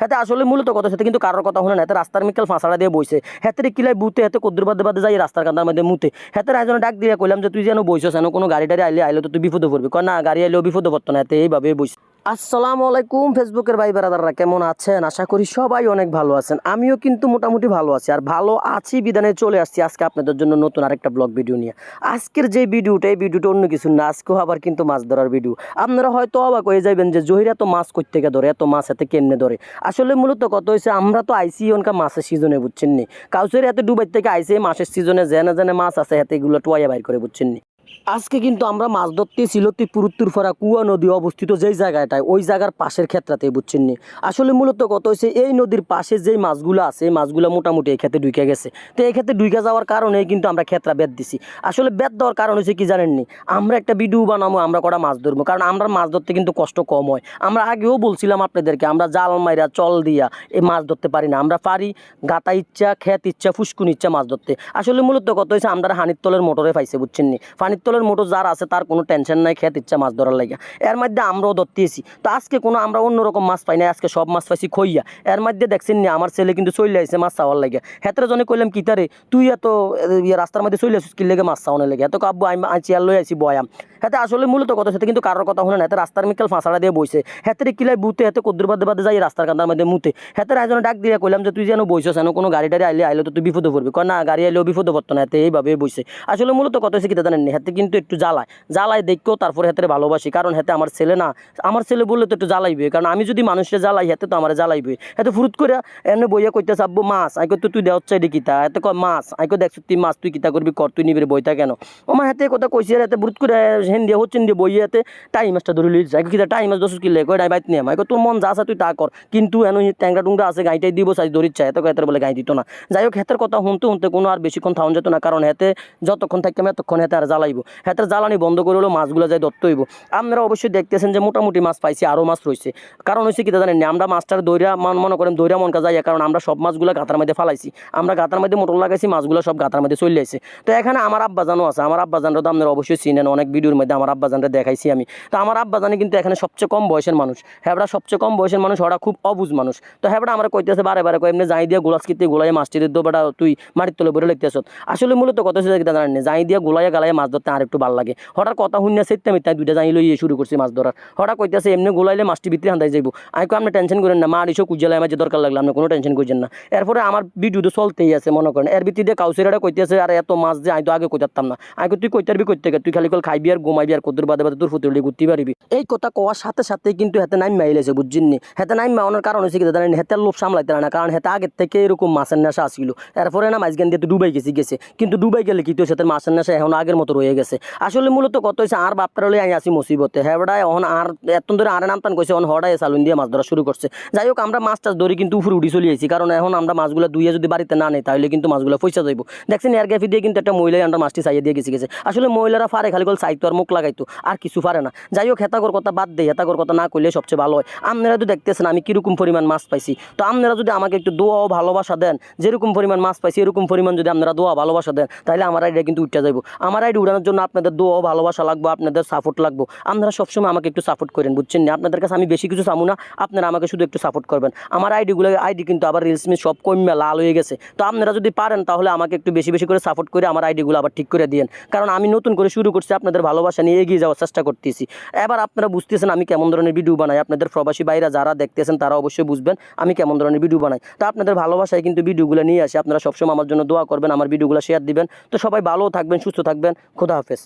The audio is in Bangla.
হাতে আসলে মূলত কথা সাথে কিন্তু কারোর কথা হলো না, হাতে রাস্তার মিকাল ফাঁসাড়া দিয়ে বইছে। হাতে কিলাই বুতে হাতে কদ্দুর বাদে বাদে যাই রাস্তার কান্দার মধ্যে মুতে। হাতে একজন ডাক দিয়ে কইলাম যে, তুই যেন বইছো কোনো গাড়ি টাড়ি আইলে আইলে তো তুই বিপদে পড়বি। কয়, না, গাড়ি আইলেও বিপদে পড়তো না, হাতে এইভাবে বইছে। আসসালামু আলাইকুম ফেসবুকের ভাই বেড়াদাররা কেমন আছেন? আশা করি সবাই অনেক ভালো আছেন। আমিও কিন্তু মোটামুটি ভালো আছি আর ভালো আছি বিধানে চলে আসছি আজকে আপনাদের জন্য নতুন আরেকটা ব্লগ ভিডিও নিয়ে। আজকের যে ভিডিওটা, এই ভিডিওটা অন্য কিছু না, আজকেও আবার কিন্তু মাছ ধরার ভিডিও। আপনারা হয়তো অবাক হয়ে যাবেন যে জহির এত মাছ কই থেকে ধরে, এত মাছ এত কেমনে ধরে? আসলে মূলত কত হয়েছে আমরা তো আইসি অনকা মাছের সিজনে বুঝছেন নি? কাউসের এত ডুবাই থেকে আইসি মাছের সিজনে জেনে জেনে মাছ আছে হাতে এগুলো টোয়াইয়া বাইর করে, বুঝছেন নি? আজকে কিন্তু আমরা মাছ ধরতে সিলতি পুরুত্তুর ফরা কুয়া নদী অবস্থিত যেই জায়গাটায়, ওই জায়গার পাশের ক্ষেত্রাতে, বুঝছেন নি? আসলে মূলত কত হয়েছে এই নদীর পাশে যেই মাছগুলো আছে, এই মাছগুলো মোটামুটি এই ক্ষেত্রে ঢুকে গেছে। তো এই ক্ষেত্রে ঢুকে যাওয়ার কারণে কিন্তু আমরা ক্ষেত্রা বেদ দিছি। আসলে বেদ দেওয়ার কারণ হচ্ছে কি জানেননি আমরা একটা ভিডিও বানাবো আমরা কটা মাছ ধরবো কারণ আমরা মাছ ধরতে কিন্তু কষ্ট কম হয়। আমরা আগেও বলছিলাম আপনাদেরকে, আমরা জাল মাইরা চল দিয়া এই মাছ ধরতে পারি না। আমরা পারি গাতা ইচ্ছা খেত ইচ্ছা, ফুসকুন ইচ্ছা মাছ ধরতে। আসলে মূলত কত হয়েছে আমরা হানির তলের মোটরে পাইছে বুঝছেন নি? পানির তলের মোটো যার আছে, তার কোনো টেনশন নাই, খেত ইচ্ছা মাছ ধরার লাগে এর মধ্যে আমরাও ধরতেছি। তো আজকে কোনো আমরা অন্যরকম মাছ পাই না আজকে সব মাছ পাইছি খইয়া। এর মধ্যে দেখছেন নি, আমার ছেলে কিন্তু চলে আসছে মাছ চাওয়ার লাগে হেতরে জনে কইলাম কি তারে তুই এত রাস্তার মধ্যে চলে আসিস কি লেগে মাছ চাওয়ানোর লাগে এত কাব্য আমি লই আসি বয়াম। হেতে আসলে মূলত কথা সাথে কিন্তু কারোর কথা শুনে না, হেতে রাস্তার মিকাল ফাঁসাড়া দিয়ে বইছে। হেতে কিলাই বুতে, হেতে কদ্দুর বাদে যাই রাস্তার কান্দার মধ্যে মুতে। হেতে একজন ডাক দিয়ে কইলাম যে, তুই যেন বইছস, যেন কোনো গাড়ি টাড়ি আইলে আইলে তো তুই বিপদে পড়বি। কয়, না, গাড়ি আইলেও বিপদে পড়তো না। হেতে এইভাবে বইছে। আসলে মূলত কথা হচ্ছে কি জানেন হেতে কিন্তু একটু জ্বালায়। জ্বালায় দেখকেও তারপরে হেতে ভালোবাসি, কারণ হেতে আমার ছেলে না, আমার ছেলে বললে তো একটু জ্বালাইবে, কারণ আমি যদি মানুষের জ্বালাই, হেতে তো আমার জ্বালাইবে। হেতে ফুরুত করে এনে বইয়া কইতে চাবো মাছ আইকো তো তুই দেওয়ার চাইডি কিতা? এতে কয়, মাছ আইকো দেখছ তুই মাছ, তুই কিতা করবি, কর, তুই নিবি বইতা কেন? আমার হাতে কথা কইছি, আর এতে বুরুত করে হেন দিয়ে হচ্ছেন দিয়ে বইয়ে এতে টাইম মাছটা ধরে লিস আইকো কিতা টাইম মাছ দশ কিলে কয় ডাই বাইত নিয়ে আইকো তোর মন যা আছে তুই তা কর। কিন্তু এন ট্যাংরা টুংরা আছে, গাইটাই দিব চাই ধরির চাই এত কয়েতের বলে গাই দিত না। যাই হোক হেতের কথা শুনতে শুনতে কোনো আর বেশিক্ষণ থাউন যেত না, কারণ হেতে যতক্ষণ থাকতাম এতক্ষণ হেতে আর জ্বালাইব। হেতের জ্বালানি বন্ধ করে হলো মাছগুলো যাই ধরতে হইব। আপনারা অবশ্যই দেখতেছেন যে মোটামুটি মাছ পাইছি, আরও মাছ রয়েছে কারণ হচ্ছে কি জানেন, আমরা মাছটার দৈরা মান, মনে করেন দৈরা মন যাই কারণ আমরা সব মাছগুলো গাতার মধ্যে ফালাইছি। আমরা গাতার মধ্যে মোটর লাগাইছি, মাছগুলো সব গাতার মধ্যে চলে আসছে তো এখানে আমার আব্বাজানও আছে। আমার আব্বাজানরা তো আপনারা অবশ্যই চিনেন, অনেক ভিডিওর মধ্যে আমার আব্বাজানরা দেখাইছি আমি। তো আমার আব্বাজানে কিন্তু এখানে সবচেয়ে কম বয়সের মানুষ। হ্যাবড়া সবচেয়ে কম বয়সের মানুষ ওরা খুব অবুঝ মানুষ। তো হ্যাবড়া আমরা কইতেছে বারে বারে কয় এমনি যাই দিয়া গোলাস কিতে গোলাই মাছ টিতে দো বেটা তুই মাটির তলে বলে লিখতেছ আসলে মূলত কত হচ্ছে জানেন না, যাই দিয়া গোলাইয়া গালাইয়া মাছ ধরতে আর একটু ভালো লাগে। হঠাৎ কথা শুনিয়া সেতে মিথ্যা দুইটা যাই লইয়ে শুরু করছি মাছ ধরার। হঠাৎ কইতেছে এমনি গোলাইলে মাছটি ভিতরে হান্দাই যাইব। আমি কই আপনি টেনশন করেন না মা ইসো কুজালে আমার যে দরকার লাগল আপনি কোনো টেনশন করছেন না। এরপরে আমার ভিডিও তো চলতেই আছে মনে করেন। এর ভিত্তিতে কাউসেরাটা কইতেছে আর এত মাছ যে আমি তো আগে কইতাম না। আমি তুই কইতে পারবি কইতে তুই খালি কল খাইবি আর ঘুমাইবি আর কদ্দুর বাদে বাদে তোর ফুতুলি ঘুরতে পারবি এই কথা কোয়ার সাথে সাথে কিন্তু হেতে নাইম মাইলেছে বুঝছেন হেতে নাইম মাওয়ানোর কারণ হচ্ছে কি জানেন হেতে লোভ সামলাইতে না কারণ হেতে আগের থেকে এরকম মাছের নেশা আসছিল এরপরে না মাছ গেন দিয়ে তো ডুবাই গেছি, গেছে। কিন্তু ডুবাই গেলে কি তো সেতে মাছের নেশা এখন আগের মতো রয়ে গেছে? আসলে মূলত কত হয়েছে আর বাপটার হলে আমি আসি মুসিবতে। হেবড়ায় এখন আর এত ধরে আর নামতান কইছে, এখন হড়াই সালুন দিয়ে মাছ ধরা শুরু করছে। যাই হোক, আমরা মাছ টাছ ধরি কিন্তু উপরে উঠি চলে আইছি, কারণ এখন আমরা মাছগুলো দুইয়ে যদি বাড়িতে না নেই, তাহলে কিন্তু মাছগুলো পয়সা যাইব। দেখছেন এর গ্যাফি দিয়ে কিন্তু একটা মহিলাই আমরা মাছটি চাইয়ে দিয়ে গেছি, গেছে। আসলে মহিলারা পারে খালি কল চাইতো আর মুখ লাগাইতো, আর কিছু পারে না। যাই হোক হেতাকর কথা বাদ দেয় হেতাকর কথা না করলে সবচেয়ে ভালো হয়। আপনারা তো দেখতেছেন আমি কীরকম পরিমাণ মাছ পাইছি। তো আপনারা যদি আমাকে একটু দোয়া ভালোবাসা দেন, যেরকম পরিমাণ মাছ পাইছি, এরকম পরিমাণ যদি আপনারা দোয়া ভালোবাসা দেন তাহলে আমার আইডিয়া কিন্তু উঠতে যাব আমার আইডি উড়ানোর জন্য আপনাদের দোয়া ও ভালোবাসা লাগবে, আপনাদের সাপোর্ট লাগবে। আপনারা সবসময় আমাকে একটু সাপোর্ট করেন, বুঝছেন না? আপনাদের কাছে আমি বেশি কিছু চামু না, আপনারা আমাকে শুধু একটু সাপোর্ট করবেন। আমার আইডিগুলো, আইডি কিন্তু আবার রিলস মিস সব কমে লাল হয়ে গেছে। তো আপনারা যদি পারেন, তাহলে আমাকে একটু বেশি বেশি করে সাপোর্ট করে আমার আইডিগুলো আবার ঠিক করে দিন কারণ আমি নতুন করে শুরু করছি, আপনাদের ভালোবাসা নিয়ে এগিয়ে যাওয়ার চেষ্টা করতেছি। এবার আপনারা বুঝতেছেন আমি কেমন ধরনের ভিডিও বানাই। আপনাদের প্রবাসী বাইরা যারা দেখতেছেন, তারা অবশ্যই বুঝবেন আমি কেমন ধরনের ভিডিও বানাই। তো আপনাদের ভালোবাসায় কিন্তু ভিডিওগুলো নিয়ে আসি। আপনারা সবসময় আমার জন্য দোয়া করবেন, আমার ভিডিওগুলো শেয়ার দিবেন। তো সবাই ভালো থাকবেন, সুস্থ থাকবেন। খোদা হাফেজ।